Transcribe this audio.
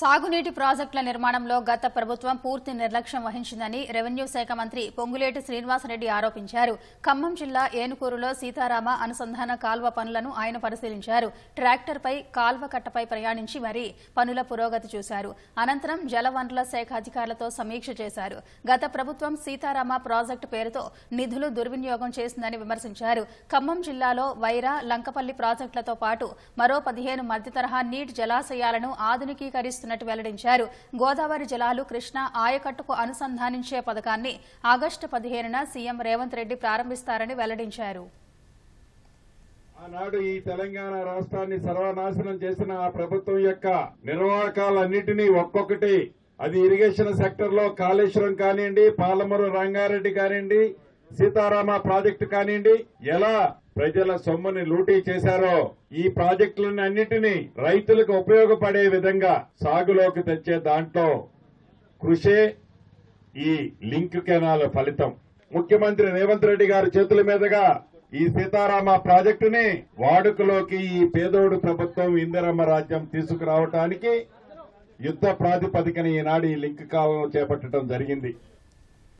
సాగునీటి ప్రాజెక్టుల నిర్మాణంలో గత ప్రభుత్వం పూర్తి నిర్లక్ష్యం వహించిందని రెవెన్యూ శాఖ మంత్రి పొంగులేటి శ్రీనివాసరెడ్డి ఆరోపించారు. ఖమ్మం జిల్లా ఏనుకూరులో సీతారామ అనుసంధాన కాల్వ పనులను ఆయన పరిశీలించారు. ట్రాక్టర్పై కాల్వ కట్టపై ప్రయాణించి మరీ పనుల పురోగతి చూశారు. అనంతరం జలవనరుల శాఖ అధికారులతో సమీక్ష చేశారు. గత ప్రభుత్వం సీతారామ ప్రాజెక్టు పేరుతో నిధులు దుర్వినియోగం చేసిందని విమర్శించారు. ఖమ్మం జిల్లాలో వైరా లంకపల్లి ప్రాజెక్టులతో పాటు మరో పదిహేను మధ్యతరహా నీటి జలాశయాలను చేస్తున్నట్టు వెల్లడించారు. గోదావరి జలాలు కృష్ణా ఆయకట్టుకు అనుసంధానించే పథకాన్ని ఆగస్టు పదిహేనున సీఎం రేవంత్ రెడ్డి ప్రారంభిస్తారని వెల్లడించారు. ఆనాడు ఈ తెలంగాణ రాష్ట్రాన్ని సర్వనాశనం చేసిన ఆ ప్రభుత్వం యొక్క నిర్వాహకాలన్నింటినీ ఒక్కొక్కటి అది ఇరిగేషన్ సెక్టర్లో కాళేశ్వరం కానివ్వండి పాలమూరు రంగారెడ్డి కానివ్వండి సీతారామ ప్రాజెక్టు కానివ్వండి ఎలా ప్రజల సొమ్ముని లూటీ చేశారో ఈ ప్రాజెక్టులను అన్నిటినీ రైతులకు ఉపయోగపడే విధంగా సాగులోకి తెచ్చే దాంట్లో కృషే ఈ లింక్ కెనాల్ ఫలితం. ముఖ్యమంత్రి రేవంత్ రెడ్డి గారి చేతుల మీదుగా ఈ సీతారామ ప్రాజెక్టుని వాడుకలోకి ఈ పేదోడు ప్రభుత్వం ఇందిరమ్మ రాజ్యం తీసుకురావటానికి యుద్ధ ప్రాతిపదికన ఈనాడు ఈ లింక్ కాలువ చేపట్టడం జరిగింది.